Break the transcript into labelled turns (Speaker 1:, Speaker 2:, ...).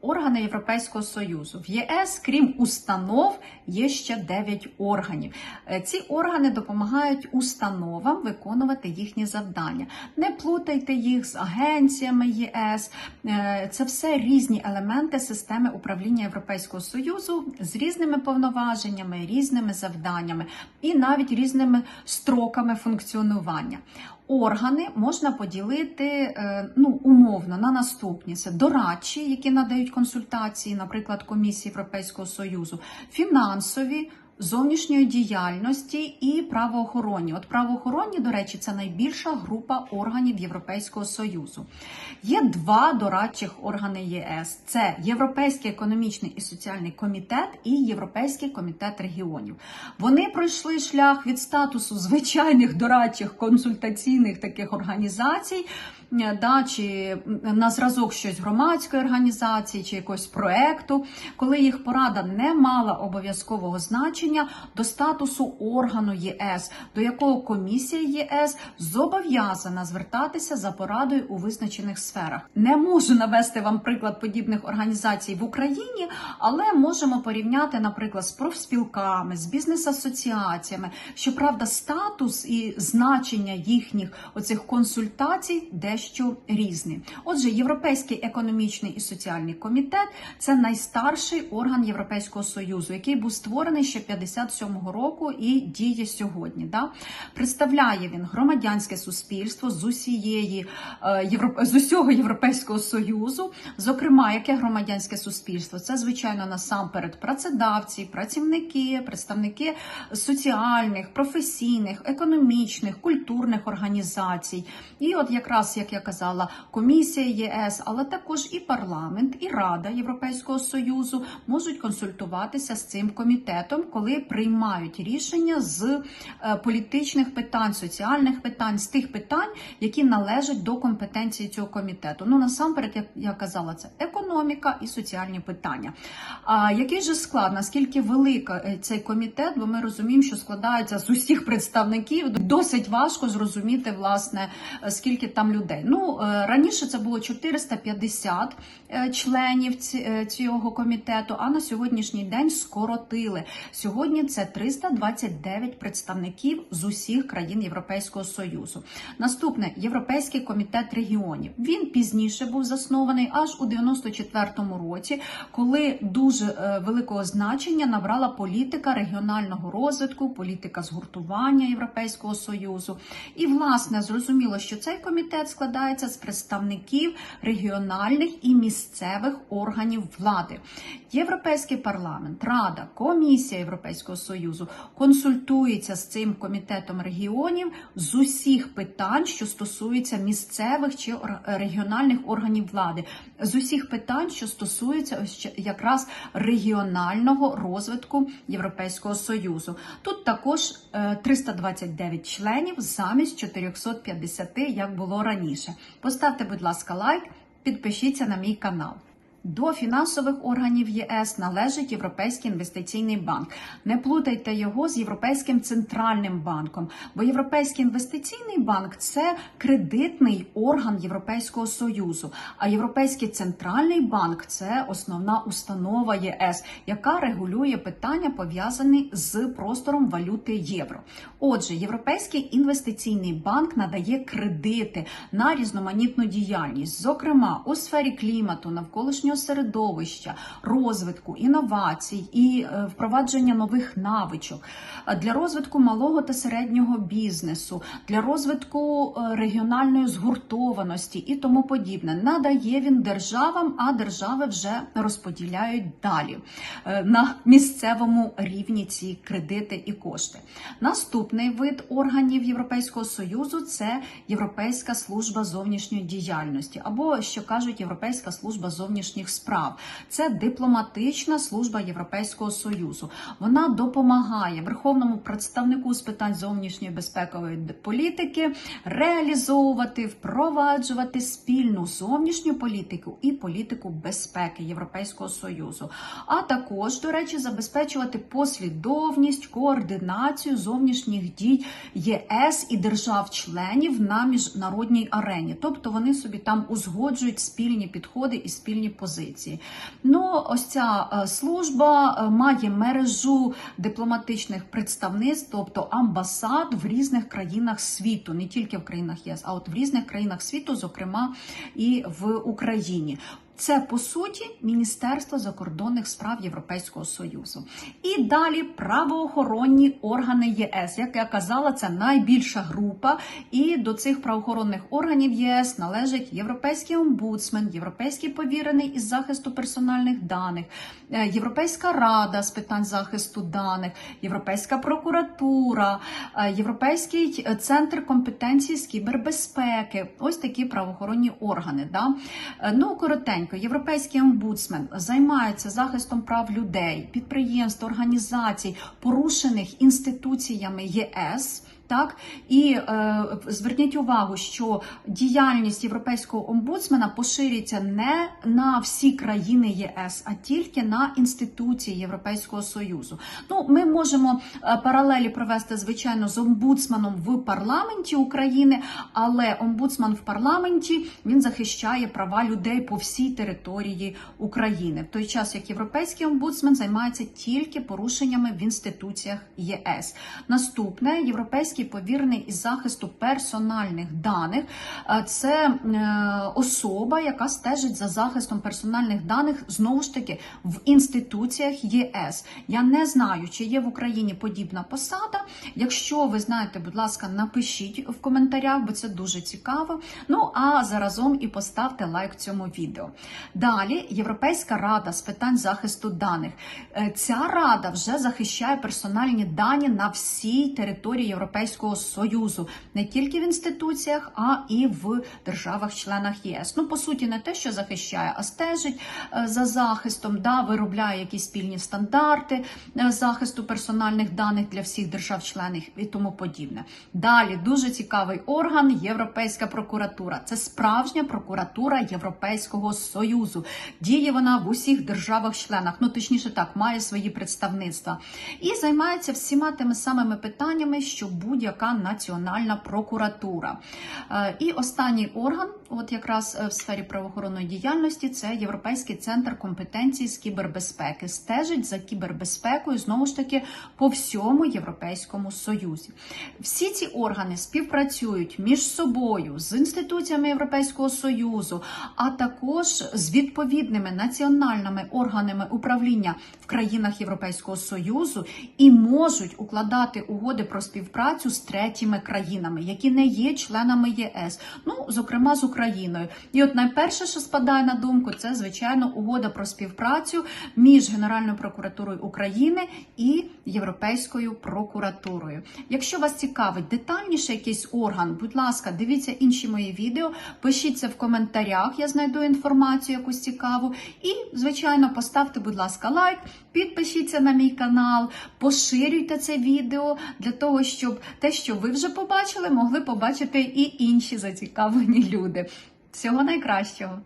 Speaker 1: Органи Європейського Союзу в ЄС, крім установ, є ще 9 органів. Е, Ці органи допомагають установам виконувати їхні завдання. Не плутайте їх з агенціями ЄС. Е, Це все різні елементи системи управління Європейського Союзу з різними повноваженнями, різними завданнями і навіть різними строками функціонування. Органи можна поділити е, ну, умовно на наступні: це дорадчі, які надають консультації, наприклад, Комісії Європейського Союзу, фінансові. Зовнішньої діяльності і правоохоронні. От правоохоронні, до речі, це найбільша група органів Європейського Союзу. Є два дорадчих органи ЄС: це Європейський економічний і соціальний комітет і Європейський комітет регіонів. Вони пройшли шлях від статусу звичайних дорадчих консультаційних таких організацій. е, Да, чи на зразок щось громадської організації чи якогось проекту, коли їх порада не мала обов'язкового значення до статусу органу ЄС, до якого комісія ЄС зобов'язана звертатися за порадою у визначених сферах. Не можу навести вам приклад подібних організацій в Україні, але можемо порівняти, наприклад, з профспілками, з бізнес-асоціаціями. Щоправда, статус і значення їхніх оцих консультацій дещо різні. Отже, Європейський економічний і соціальний комітет це найстарший орган Європейського союзу, який був створений ще 57-го року і діє сьогодні. Да? Представляє він громадянське суспільство з усієї е, з усього Європейського союзу. Зокрема, яке громадянське суспільство? Це звичайно насамперед працедавці, працівники, представники соціальних, професійних, економічних, культурних організацій. І от якраз як я казала, комісія ЄС, але також і парламент, і Рада Європейського союзу можуть консультуватися з цим комітетом, коли приймають рішення з е, політичних питань, соціальних питань, з тих питань, які належать до компетенції цього комітету. Ну насамперед, як я казала, це економіка і соціальні питання. А який же склад, наскільки велика е, цей комітет? Бо ми розуміємо, що складається з усіх представників. Досить важко зрозуміти, власне, скільки там людей. Ну е, раніше це було 450 е, членів цього комітету, а на сьогоднішній день скоротили. Сьогодні це 329 представників з усіх країн Європейського Союзу. Наступне Європейський комітет регіонів. Він пізніше був заснований аж у 94-му році, коли дуже е, великого значення набрала політика регіонального розвитку, політика згуртування Європейського союзу. І власне зрозуміло, що цей комітет складається з представників регіональних і місцевих органів влади. Європейський парламент, Рада, Комісія Європейського союзу консультується з цим комітетом регіонів з усіх питань, що стосуються місцевих чи регіональних органів влади, з усіх питань, що стосуються якраз регіонального розвитку Європейського союзу. Тут також е, 329 членів замість 450, як було раніше. Поставте, будь ласка, лайк, підпишіться на мій канал. До фінансових органів ЄС належить Європейський інвестиційний банк. Не плутайте його з Європейським центральним банком, бо Європейський інвестиційний банк це кредитний орган Європейського союзу. А Європейський центральний банк це основна установа ЄС, яка регулює питання пов'язані з простором валюти євро. Отже, Європейський інвестиційний банк надає кредити на різноманітну діяльність, зокрема у сфері клімату, навколишнього середовища, розвитку, інновацій і е, впровадження нових навичок е, для розвитку малого та середнього бізнесу, для розвитку е, регіональної згуртованості і тому подібне. Надає він державам, а держави вже розподіляють далі на місцевому рівні ці кредити і кошти. Наступний вид органів Європейського союзу це Європейська служба зовнішньої діяльності, або що кажуть Європейська служба зовнішніх справ. Це дипломатична служба Європейського союзу. Вона допомагає верховному представнику з питань зовнішньої безпекової політики реалізовувати, впроваджувати спільну зовнішню політику і політику безпеки Європейського союзу, а також, до речі, забезпечувати послідовність, координацію зовнішніх дій ЄС і держав-членів на міжнародній арені. Тобто вони собі там узгоджують спільні підходи і спільні позиції. Позиції. Ну, ось ця е, служба е, має мережу дипломатичних представництв, тобто амбасад в різних країнах світу, не тільки в країнах ЄС, а от в різних країнах світу, зокрема і в Україні. Це по суті Міністерство закордонних справ Європейського Союзу. І далі правоохоронні органи ЄС. Як я казала, це найбільша група. І до цих правоохоронних органів ЄС належить Європейський омбудсмен, Європейський повірений із захисту персональних даних, е, Європейська рада з питань захисту даних, Європейська прокуратура, е, Європейський центр компетенції з кібербезпеки. Ось такі правоохоронні органи. Да? Е, Ну, коротенько, європейський омбудсмен займається захистом прав людей, підприємств, організацій, порушених інституціями ЄС. Так і е, зверніть увагу, що діяльність європейського омбудсмена поширюється не на всі країни ЄС, а тільки на інституції Європейського союзу. Ну, ми можемо е, паралелі провести звичайно з омбудсменом в парламенті України, але омбудсман в парламенті він захищає права людей по всій території України, в той час як європейський омбудсмен займається тільки порушеннями в інституціях ЄС. Наступне європейський повірений із захисту персональних даних. Це е, особа, яка стежить за захистом персональних даних знову ж таки в інституціях ЄС. Я не знаю, чи є в Україні подібна посада. Якщо ви знаєте, будь ласка, напишіть в коментарях, бо це дуже цікаво. Ну а заразом і поставте лайк цьому відео. Далі Європейська рада з питань захисту даних. Е, Ця рада вже захищає персональні дані на всій території Європейського Союзу, не тільки в інституціях, а і в державах-членах ЄС. Ну, по суті, не те, що захищає, а стежить е, за захистом, да, виробляє якісь спільні стандарти е, захисту персональних даних для всіх держав-членів і тому подібне. Далі дуже цікавий орган Європейська прокуратура. Це справжня прокуратура Європейського Союзу. Діє вона в усіх державах-членах, ну точніше так, має свої представництва і займається всіма тими самими питаннями, що будь-яка національна прокуратура. Е, І останній орган, от якраз е, в сфері правоохоронної діяльності, це Європейський центр компетенції з кібербезпеки. Стежить за кібербезпекою знову ж таки по всьому Європейському Союзі. Всі ці органи співпрацюють між собою з інституціями Європейського Союзу, а також з відповідними національними органами управління в країнах Європейського Союзу і можуть укладати угоди про співпрацю з третіми країнами, які не є членами ЄС, ну зокрема з Україною. І от найперше, що спадає на думку, це звичайно угода про співпрацю між Генеральною прокуратурою України і Європейською прокуратурою. Якщо вас цікавить детальніше якийсь орган, будь ласка, дивіться інші мої відео, пишіть це в коментарях, я знайду інформацію якусь цікаву. І, звичайно, поставте, будь ласка, лайк, підпишіться на мій канал, поширюйте це відео для того, щоб те, що ви вже побачили, могли побачити і інші зацікавлені люди. Всього найкращого!